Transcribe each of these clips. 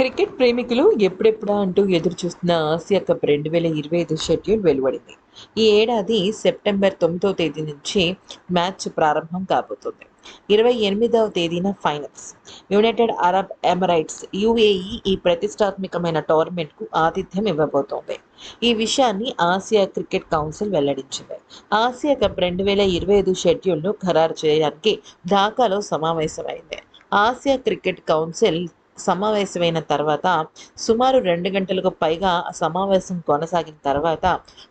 Cricket ప్రేమికులు ఎప్పుడెప్పుడా అంటూ ఎదురు చూస్తున్న ఆసియా కప్ రెండు వేల ఇరవై ఐదు షెడ్యూల్ వెలువడింది. ఈ ఏడాది సెప్టెంబర్ తొమ్మిదవ తేదీ నుంచి మ్యాచ్ ప్రారంభం కాబోతుంది. ఇరవై ఎనిమిదవ తేదీన finals. United Arab Emirates UAE ఈ ప్రతిష్టాత్మకమైన టోర్నమెంట్కు ఆతిథ్యం ఇవ్వబోతోంది. ఈ విషయాన్ని ఆసియా క్రికెట్ కౌన్సిల్ వెల్లడించింది. ఆసియా కప్ రెండు వేల ఇరవై ఐదు షెడ్యూల్ను ఖరారు చేయడానికి ఢాకాలో సమావేశమైంది. ఆసియా క్రికెట్ కౌన్సిల్ సమావేశమైన తర్వాత సుమారు రెండు గంటలకు పైగా సమావేశం కొనసాగిన తర్వాత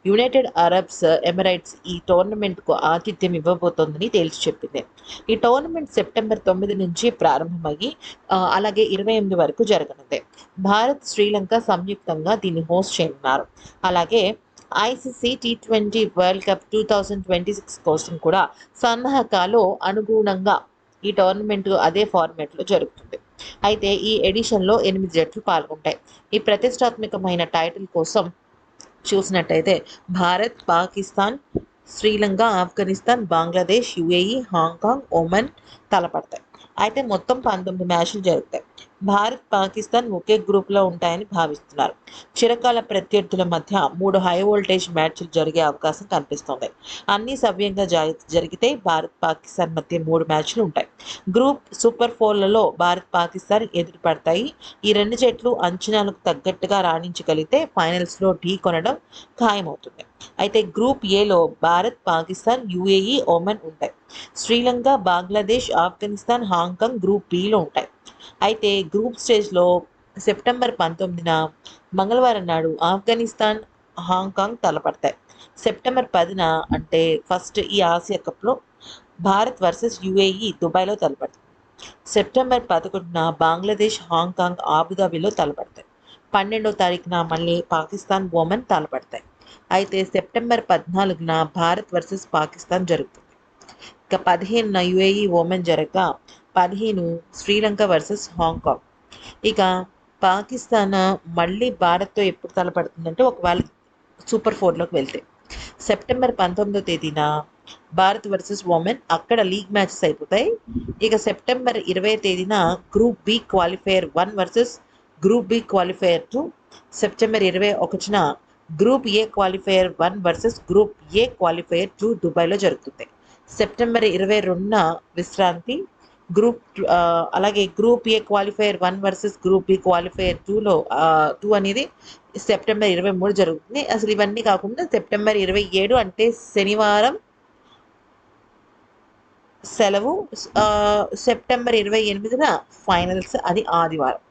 యునైటెడ్ అరబ్స్ ఎమిరైట్స్ ఈ టోర్నమెంట్కు ఆతిథ్యం ఇవ్వబోతోందని తేల్చి చెప్పింది. ఈ టోర్నమెంట్ సెప్టెంబర్ తొమ్మిది నుంచి ప్రారంభమయ్యి అలాగే ఇరవై ఎనిమిది వరకు జరగనుంది. భారత్ శ్రీలంక సంయుక్తంగా దీన్ని హోస్ట్ చేయనున్నారు. అలాగే ICC T twenty world cup two thousand twenty six కోసం కూడా సన్నాహకాలు అనుగుణంగా ఈ టోర్నమెంట్ అదే ఫార్మాట్లో జరుగుతుంది. అయితే ఈ ఎడిషన్లో ఎనిమిది జట్లు పాల్గొంటాయి. ఈ ప్రతిష్టాత్మకమైన టైటిల్ కోసం చూసినట్టయితే Bharat Pakistan Sri Lanka Afghanistan Bangladesh UAE Hong Kong Oman తలపడతాయి. అయితే మొత్తం పంతొమ్మిది మ్యాచ్లు జరుగుతాయి. భారత్ పాకిస్తాన్ ఒకే గ్రూప్లో ఉంటాయని భావిస్తున్నారు. చిరకాల ప్రత్యర్థుల మధ్య మూడు హై వోల్టేజ్ మ్యాచ్లు జరిగే అవకాశం కనిపిస్తోంది. అన్ని సవ్యంగా జరిగితే భారత్ పాకిస్తాన్ మధ్య మూడు మ్యాచ్లు ఉంటాయి. గ్రూప్ సూపర్ ఫోర్లలో భారత్ పాకిస్తాన్ ఎదురు పడతాయి. ఈ రెండు జట్లు అంచనాలకు తగ్గట్టుగా రాణించగలిగితే ఫైనల్స్లో ఢీ కొనడం ఖాయమవుతుంది. అయితే గ్రూప్ ఏలో భారత్ పాకిస్తాన్ యుఏఈ ఒమన్ ఉంటాయి. Sri Lanka Bangladesh Afghanistan Hong Kong group below ఉంటాయి. అయితే గ్రూప్ స్టేజ్లో సెప్టెంబర్ పంతొమ్మిదిన మంగళవారం నాడు ఆఫ్ఘనిస్తాన్ హాంకాంగ్ తలపడతాయి. సెప్టెంబర్ పదిన అంటే ఫస్ట్ ఈ ఆసియా కప్లో భారత్ వర్సెస్ యుఏఈ దుబాయ్లో తలపడుతుంది సెప్టెంబర్ పదకొండున బంగ్లాదేశ్ హాంకాంగ్ ఆబుదాబిలో తలపడతాయి. పన్నెండో తారీఖున మళ్ళీ పాకిస్తాన్ ఓమెన్ తలపడతాయి. అయితే సెప్టెంబర్ పద్నాలుగున భారత్ వర్సెస్ పాకిస్తాన్ జరుగుతుంది. ఇక పదిహేనున యుఏఈ ఓమెన్ జరగగా పదిహేను శ్రీలంక వర్సెస్ హాంకాంగ్. ఇక పాకిస్తాన్ మళ్ళీ భారత్తో ఎప్పుడు తలపడుతుందంటే ఒకవేళ సూపర్ ఫోర్లోకి వెళ్తే. సెప్టెంబర్ పంతొమ్మిదో తేదీన భారత్ వర్సెస్ ఉమెన్ అక్కడ లీగ్ మ్యాచెస్ అయిపోతాయి. ఇక సెప్టెంబర్ ఇరవై తేదీన group B qualifier one versus group B qualifier two. September ఇరవై ఒకటిన group A qualifier one versus group A qualifier two దుబాయ్లో జరుగుతుంది సెప్టెంబర్ ఇరవై రెండున విశ్రాంతి. గ్రూప్ అలాగే group A qualifier one versus group B qualifier టూలో టూ అనేది సెప్టెంబర్ ఇరవై మూడు జరుగుతుంది. అసలు ఇవన్నీ కాకుండా సెప్టెంబర్ ఇరవై ఏడు అంటే శనివారం సెలవు సెప్టెంబర్ ఇరవై ఎనిమిదిన ఫైనల్స్ అది ఆదివారం.